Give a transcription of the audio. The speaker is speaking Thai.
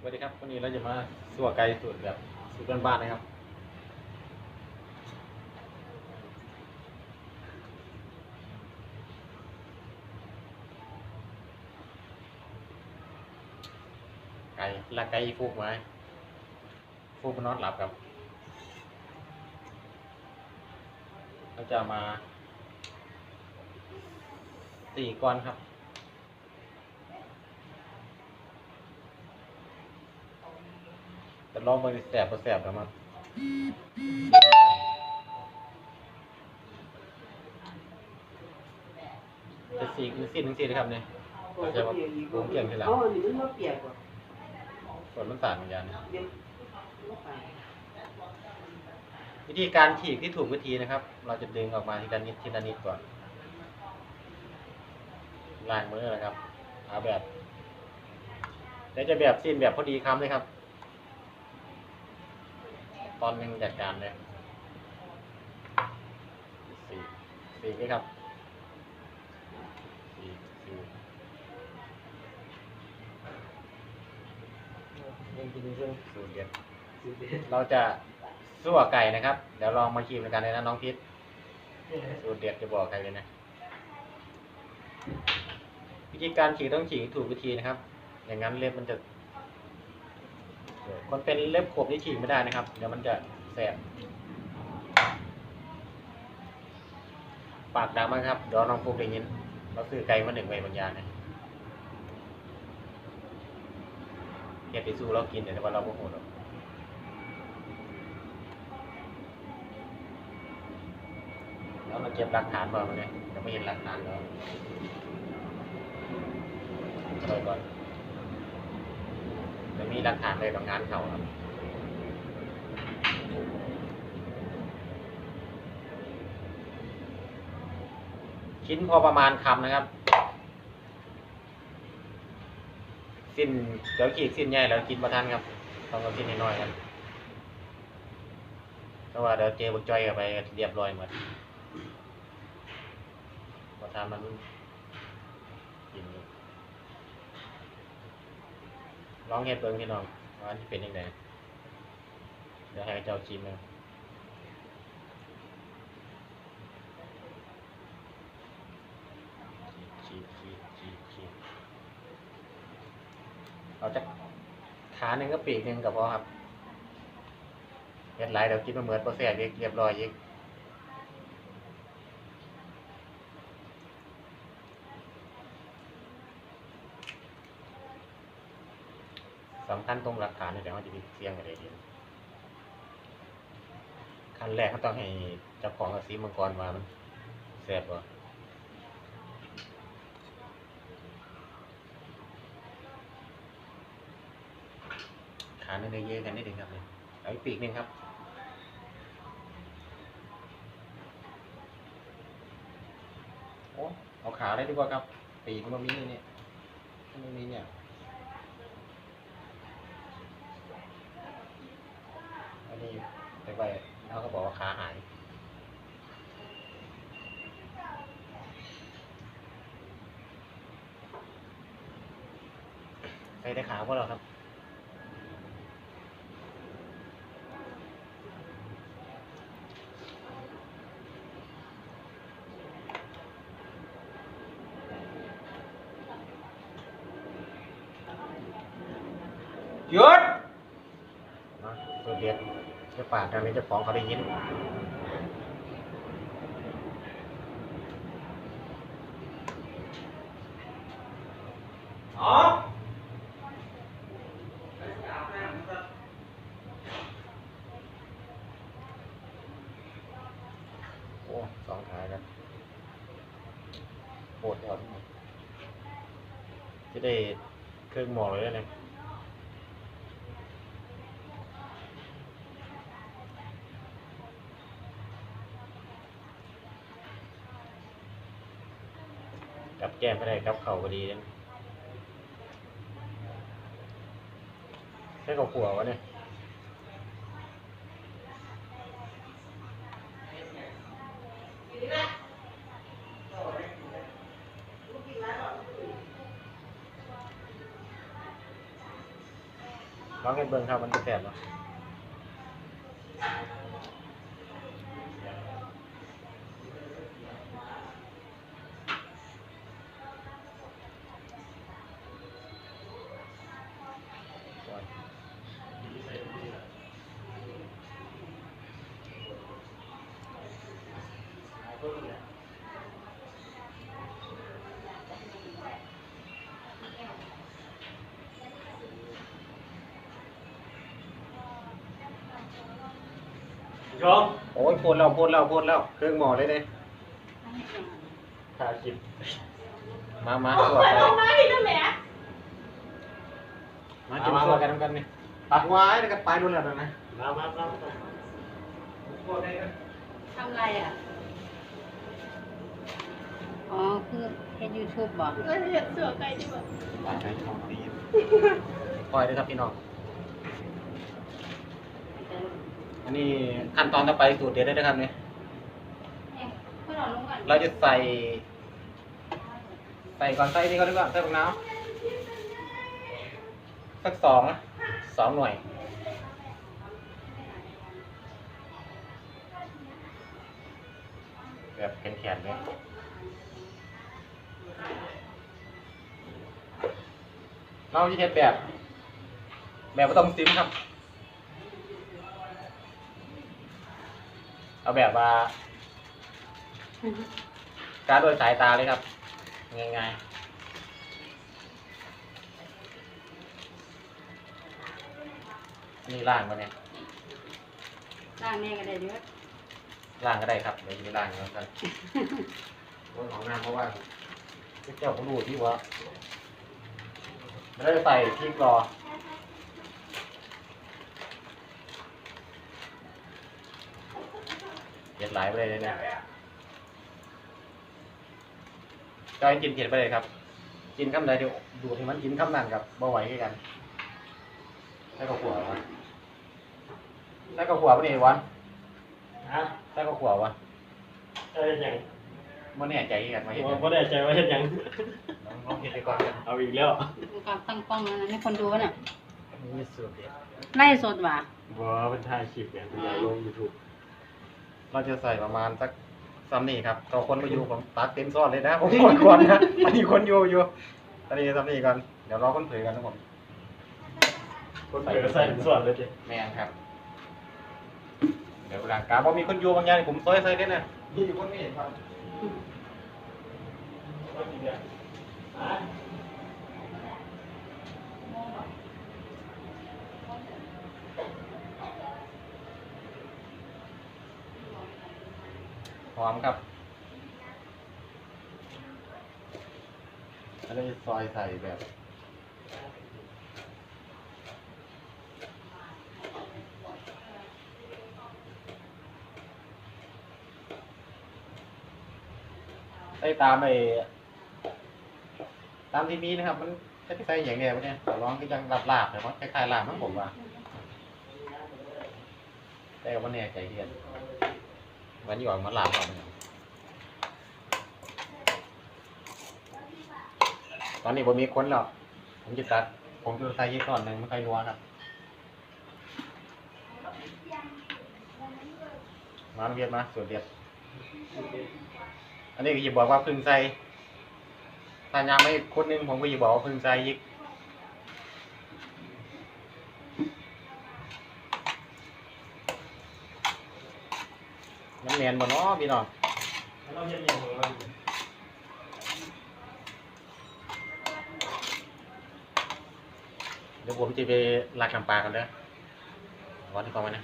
สวัสดีครับวันนี้เราจะมาสัวไก่สูตรแบบสูตรบ้านๆนะครับ ไก่ละไก่ฟูกไว้ฟูกมันนอนหลับครับเราจะมาตีก้อนครับ แต่ลองไปแสบก็แสบแล้วมันจะสีคือสิ้นทั้งสิ้นเลยครับเนี่ยเราจะมาปรุงเกี่ยงทีหลังอ๋อนี่มันมาเปียกว่ะส่วนมันต่างกันเดี๋ยวมาไปวิธีการฉีกที่ถูกวิธีนะครับ เราจะดึงออกมาทีละนิดทีละนิดก่อนล้างมือนะครับเอาแบบแล้วจะแบบสิ้นแบบพอดีคำเลยครับ ตอนหนึ่งจัดการเลยสี่สี่นี่ครับสี่สี่ยังกินอยู่เรื่องสูตรเด็ดสุดเด็ดเราจะสั่วไก่นะครับ เดี๋ยวลองมาชิมกันเลยนะน้องพิษสูตรเด็ดจะบอกใครเลยนะ วิธีการฉีกต้องฉีกให้ถูกวิธีนะครับ อย่างนั้นเล็บมันจะ คนเป็นเล็บขบนี่ฉีกไม่ได้นะครับ เดี๋ยวมันจะแสบปากดำมากครับเดี๋ยวน้องฟุกได้ยินเราซื้อไก่มาหนึ่งใบบางอย่างนะเก็บไปสู้เรากินแต่ว่าเราโมโหหรอกแล้วมาเก็บหลักฐานก่อนมาเลยจะไม่เห็นหลักฐานแล้วคอยก่อน จะมีหลักฐานเลยกับงานเขาครับชิ้นพอประมาณคำนะครับ สิ้นเดี๋ยวขีดสิ้นใหญ่แล้วกินประทันครับต้องเอาสิ้นน้อยๆครับเพราะว่าเดี๋ยวเจอบุกจอยกับไปเรียบร้อยหมดประทานมันอยู่ ลองเฮ็ดเบิ่งพี่น้องว่ามันจะเป็นยังไงเดี๋ยวให้เจ้าชิมเลยขีดขีดขีดขีดเอาจากขาหนึ่งก็ปีกหนึ่งกับพอครับเฮ็ดไรเดี๋ยวกินมาเหมือนโปรเซสเรียบร้อยอีก สำคัญตรงหลักฐานนี่แหละว่าจะมีเสียงอะไรดีขั้นแรกเขาต้องให้เจ้าของกับซีมังกรมามันแซ่บกว่าขาเนื้อเยอะกันนิดนึงครับเนี่ยเอาอีกปีกหนึ่งครับโอ้เอาขาได้ดีกว่าครับ ปีกมันมีเนี่ยมันมีเนี่ยอันนี้ ไป แล้วก็บอกว่าขาหายใครได้ขาพวกเราครับ หยุด นะตัวเดียด จะปาดกันนี้เจะฟ้าของเขาได้ยินอ๋อโอ้สองขากันโคตรยอดจะได้เครื่องหมอเลยนะ กับแก้มก็ได้กับเข่าก็ดีนะใช้กับขัววะเนี่ยลองกันเบิ่งครับมันจะแซ่บ บ่โอ้ยพูดแล้วพูดแล้วพูดแล้วเครื่องหมอเลยเนี่ยขาคิดมามาเอาสวดไปไปเอามาดินั่นแหละมากินสวดกันทั้งกันนี่ตัดไว้แล้วก็ไปนู่นแล้วนะมามามาทำไรอะ อ๋อ คือเฮ็ดยูทูบบอกก็จะเห็นเสือไก่ที่แบบปใช้ช่องนี้คอยด้วยครับพี่น้อง อันนี้ขั้นตอนต่อไปสูตรเด็ดได้นะครับเนี่ยเพื่อนเราลงก่อนเราจะใส่ ใส่ก่อนใส่นี่ก่อนดีกว่าใส่ผักน้ำสักสองนะสองหน่วยแบบแข็งๆเลยเราจะเทดแบบ แบบไม่ต้องซิมครับ เอาแบบว่า การโดยสายตาเลยครับ ง่ายๆอันนี่ล่างมาเนี่ยล่างแม่ก็ได้เด้วยล่างก็ได้ครับเดี๋ยวจะไปล่างแล้วกันบนของน้ำเพราะว่าเจ้าเขาดูที่ว่าไม่ได้ใส่พริกรอ เผ็ดหลายไปเลยเนี่ยจอยกินเผ็ดไปเลยครับ กินคำใดเดี๋ยวดูดให้มันกินคำนั้นกับบ่ไหวคือกัน แล้วก็ขัววะแล้วก็ขัวปะเนี่ยวะฮะแล้วก็ขัววะเอ้ยยังมันแน่ใจคือกันมาเห็นผมไม่ได้ใจว่าเฮ็ดหยังลองลองเห็นไปก่อนกันเอาอีกแล้วดูการตั้งกล้องนะให้คนดูวะเนี่ยนี่สุดเด็ดไล่สดว่ะบ่เป็นถ่ายคลิปเนี่ยเป็นอยากลง YouTube เราจะใส่ประมาณสักซ้ำนี่ครับต่อคนมาอยู่ผมตักเต็มซ้อนเลยนะผมคนก่อนนะอันนี้คนอยู่อยู่อันนี้ซ้ำนี่กันเดี๋ยวรอคนเผยกันนะผมคนเปิดใส่ส่วนเลยดิแม่นครับ เดี๋ยวหลังการพอมีคนอยู่บางอย่างผมซอยใส่ได้นะนี่อยู่คนไม่เห็นครับ หอมครับแล้วจะซอยใส่แบบใส่ตามไปตามที่มีนะครับ มันจะใส่อย่างเดียวเนี่ยร้องก็ยังลาบลาบๆแต่ว่าคล้ายๆลาบมั้งผมว่าแต่ว่าเนี่ยใจเย็น มันอยู่อกมาลาบก่อนเนี่ยตอนนี้ผมมีคนแล้ว ผมจะตัด ผมจะใส่ยี่ก่อนหนึ่งไม่ค่อยนัวครับ มาเรียนมาส่วนเดียดอันนี้ก็จะบอกว่าพึ่งใส่ถ้ายามไม่คนนึงผมก็จะบอกว่าพึ่งใส่อีก มันแมนบ่เนาะพี่น้องเราเฮ็ดหยังของเราเดี๋ยวผมจะไปลากน้ำปลากันเด้อวันที่ก่อนมานะ